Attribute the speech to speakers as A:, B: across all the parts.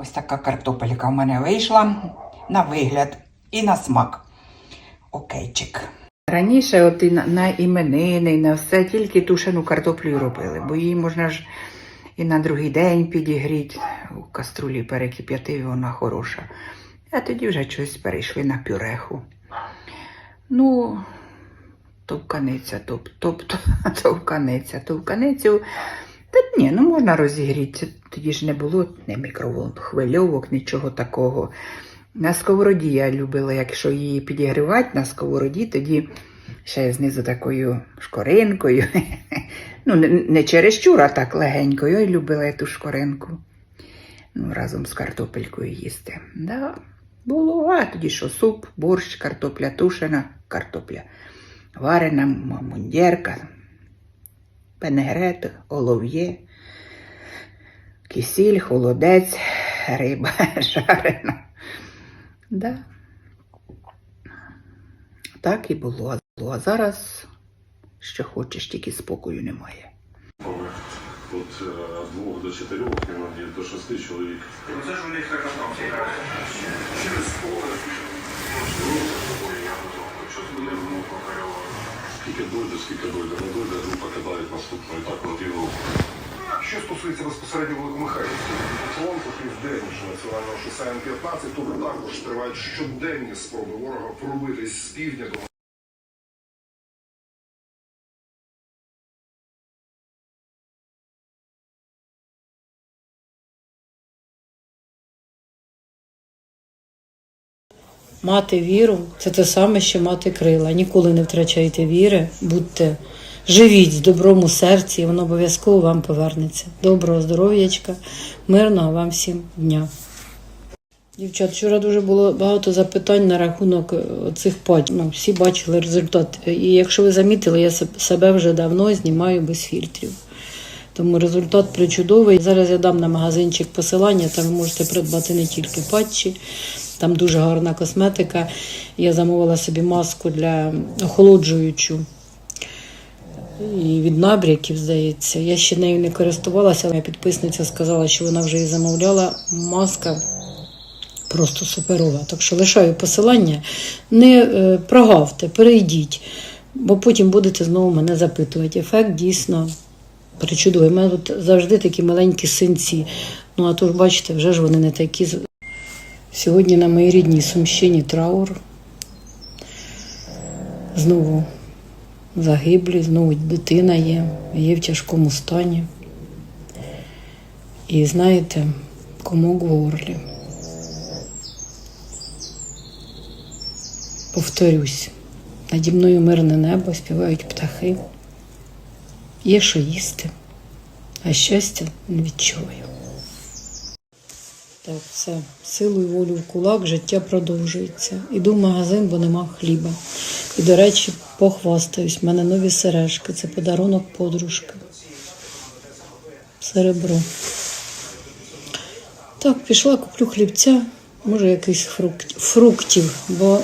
A: Ось така картопелька в мене вийшла на вигляд і на смак. Окейчик. Раніше от і на, на іменини, і на все тільки тушену картоплю робили, бо її можна ж і на другий день підігріти, у каструлі перекип'яти, і вона хороша. А тоді вже щось перейшли на пюреху. Ну, товканиця, топ, топ, топ, товканиця, товканицю. Та ні, ну можна розігріти. Тоді ж не було ні мікрохвильовок, нічого такого. На сковороді я любила, якщо її підігрівати на сковороді, тоді ще знизу такою шкоринкою. Ну, не, чересчур, а так легенькою. Я любила я ту шкоринку. Ну, разом з картопелькою їсти. Да, було. А тоді що суп, борщ, картопля тушена, картопля варена, мундірка, пенегрет, олов'є, кисіль, холодець, риба жарена. Да. Так і було. А зараз що хочеш, тільки спокою немає.
B: От е, з двох до чотирьох, іноді до шести чоловік.
C: Ну це ж у них така там всяка через поле. Можливо, я готовий, що з мене внука корова.
B: Скільки дойде, скільки дойде, не дойде, група кидають наступну і так от і ну,
C: Що стосується безпосередньо Великомихайлівського фронту, південніше національного шосе М-15, тут також тривають щоденні спроби ворога пробитись з півдня до
D: Мати віру це те саме, що мати крила. Ніколи не втрачайте віри, будьте живіть з добром у серці, і воно обов'язково вам повернеться. Доброго здоров'ячка, мирного вам всім дня. Дівчат, вчора дуже було багато запитань на рахунок е, цих патч. Ну, всі бачили результат. І якщо ви замітили, я себе вже давно знімаю без фільтрів. Тому результат причудовий. Зараз я дам на магазинчик посилання, там ви можете придбати не тільки патчі, там дуже гарна косметика. Я замовила собі маску для охолоджуючу і від набряків, здається. Я ще нею не користувалася, моя підписниця сказала, що вона вже її замовляла. Маска просто суперова. Так що лишаю посилання. Не е, прогавте, перейдіть, бо потім будете знову мене запитувати. Ефект дійсно причудовий. У мене тут завжди такі маленькі синці. Ну а то ж бачите, вже ж вони не такі. Сьогодні на моїй рідній Сумщині траур. Знову загиблі, знову дитина є, є в тяжкому стані. І знаєте, комок в горлі. Повторюсь, наді мною мирне небо, співають птахи. Є що їсти, а щастя не відчуваю. Так, все, силу і волю в кулак, життя продовжується. Іду в магазин, бо нема хліба. І, до речі, похвастаюсь, в мене нові сережки. Це подарунок подружки. Серебро. Так, пішла, куплю хлібця, може якийсь фрукт, фруктів, бо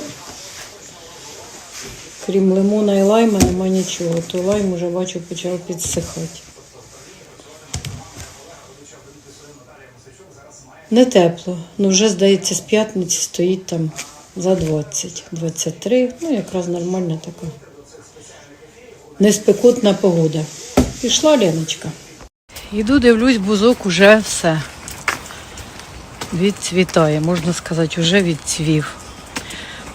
D: крім лимона і лайма нема нічого. То лайм уже бачу почав підсихати. Не тепло. Ну вже, здається, з п'ятниці стоїть там за 20, 23. Ну, якраз нормальна така. Неспекотна погода. Пішла Леночка. Йду, дивлюсь, бузок уже все. Відцвітає, можна сказати, вже відцвів.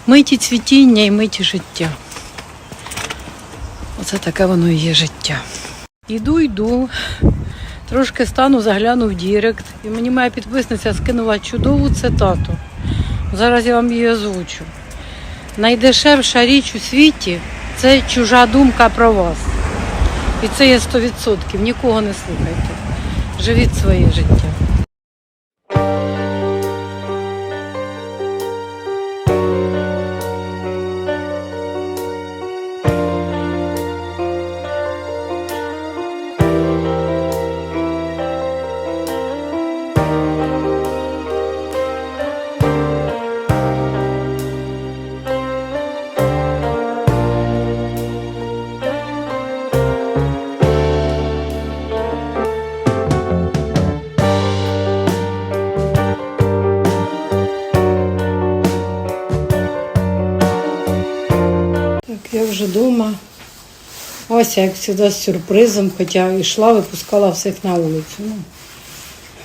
D: Миті цвітіння і миті життя. Оце таке воно і є життя. Іду, йду. Трошки стану, загляну в Дірект. І мені моя підписниця скинула чудову цитату. Зараз я вам її озвучу. Найдешевша річ у світі це чужа думка про вас. І це є 100%. Нікого не слухайте. Живіть своє життя. Вже вдома. Ася, як завжди, з сюрпризом, хоча йшла, випускала всіх на вулицю. Ну,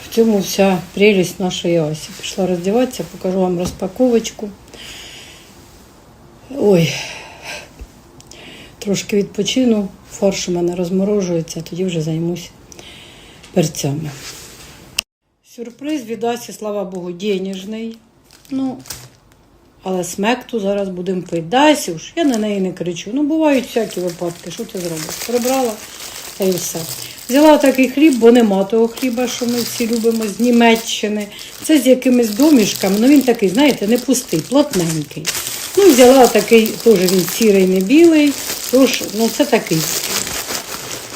D: в цьому вся прелість нашої Асі. Пішла роздіватися, покажу вам розпаковочку. Ой, трошки відпочину, фарш у мене розморожується, тоді вже займусь перцями. Сюрприз від Асі, слава Богу, денежний. Ну, але смекту зараз будемо пити. Да, Сюш, я на неї не кричу. Ну, бувають всякі випадки, що ти зробиш? Прибрала та і все. Взяла такий хліб, бо нема того хліба, що ми всі любимо з Німеччини. Це з якимись домішками. Ну він такий, знаєте, не пустий, плотненький. Ну, взяла такий, теж він сірий, не білий. Тож, ну це такий,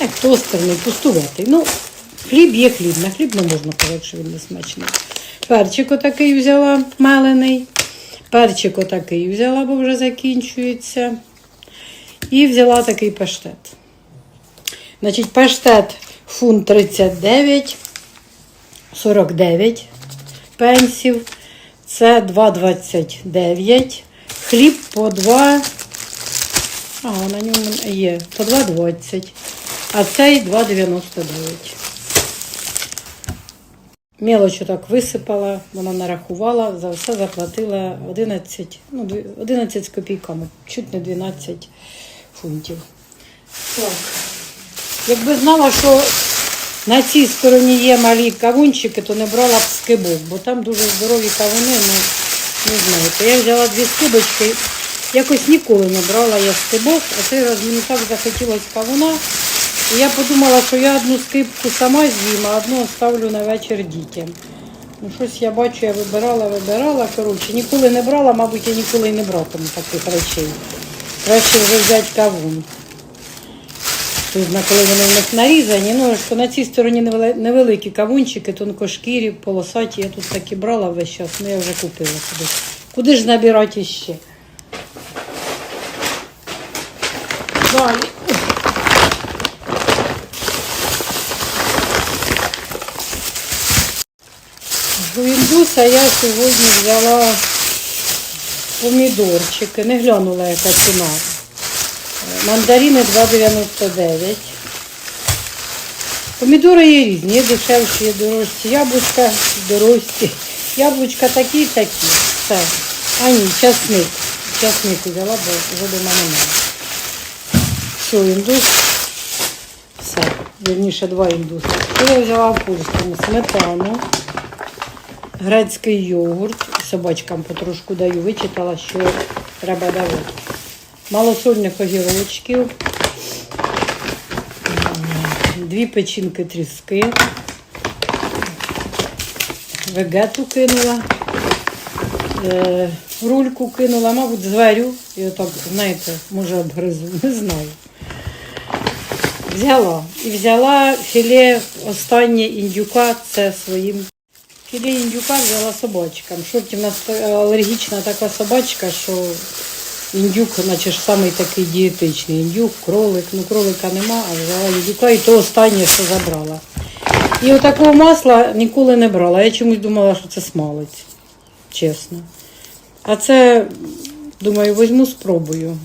D: як тостерний, пустуватий. Ну, хліб є хліб, на хліб не можна казати, що він не смачний. Перчик отакий взяла мелений. Перчик отакий взяла, бо вже закінчується. І взяла такий паштет. Значить, паштет фунт 39, 49 пенсів. Це 2,29. Хліб по 2. А, на ньому є. По 2,20. А цей 2,99. Мелочу так висипала, вона нарахувала, за все заплатила 11, ну, 11 з копійками, чуть не 12 фунтів. Так. Якби знала, що на цій стороні є малі кавунчики, то не брала б скибок, бо там дуже здорові кавуни, ну не знаєте. Я взяла дві скибочки, якось ніколи не брала я скибок, а цей раз мені так захотілося кавуна. І я подумала, що я одну скибку сама з'їм, а одну оставлю на вечір дітям. Ну, щось я бачу, я вибирала, вибирала. Коротше, ніколи не брала, мабуть, я ніколи й не братиму таких речей. Краще вже взяти кавун. Тут коли вони в них нарізані, ну що на цій стороні невеликі кавунчики, тонкошкірі, полосаті. Я тут такі брала весь час, ну я вже купила куди. Куди ж набирати ще? Далі. Індуса я сьогодні взяла помідорчики, не глянула, яка ціна. Мандарини 2,99. Помідори є різні, є дешевші, є дорожчі. Яблучка дорожчі. Яблучка такі, такі. Все. А ні, часник. Часник взяла, бо вже дома немає. Все, індус. Все. Вірніше два індуси. Я взяла в? Сметану, грецький йогурт. Собачкам потрошку даю. Вичитала, що треба давати малосольних огірочків, дві печінки тріски, вегету кинула, е, рульку кинула, мабуть, зварю і отак, знаєте, може обгризу, не знаю. Взяла. І взяла філе останнє індюка, це своїм. Філе індюка взяла собачкам. Шорті в нас алергічна така собачка, що Індюк, наче ж самий такий дієтичний. Індюк, кролик, ну кролика нема, а взяла індюка і то останнє, що забрала. І отакого масла ніколи не брала. Я чомусь думала, що це смалець, чесно. А це, думаю, візьму, спробую.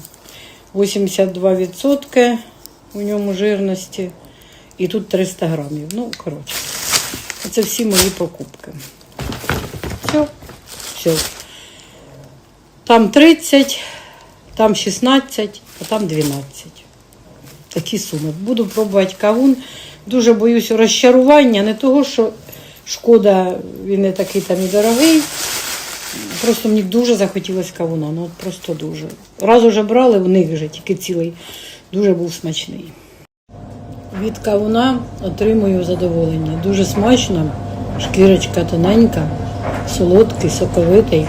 D: 82% у ньому жирності. І тут 300 грамів. Ну, коротше. Це всі мої покупки. Все, все. Там 30, там 16, а там 12. Такі суми. Буду пробувати кавун. Дуже боюсь розчарування, не того, що шкода, він не такий там і дорогий. Просто мені дуже захотілося кавуна. Ну просто дуже. Раз уже брали, в них вже тільки цілий. Дуже був смачний. Від кавуна отримую задоволення. Дуже смачно, шкірочка тоненька, солодкий, соковитий.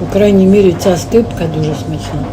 D: По крайній мірі, ця скипка дуже смачна.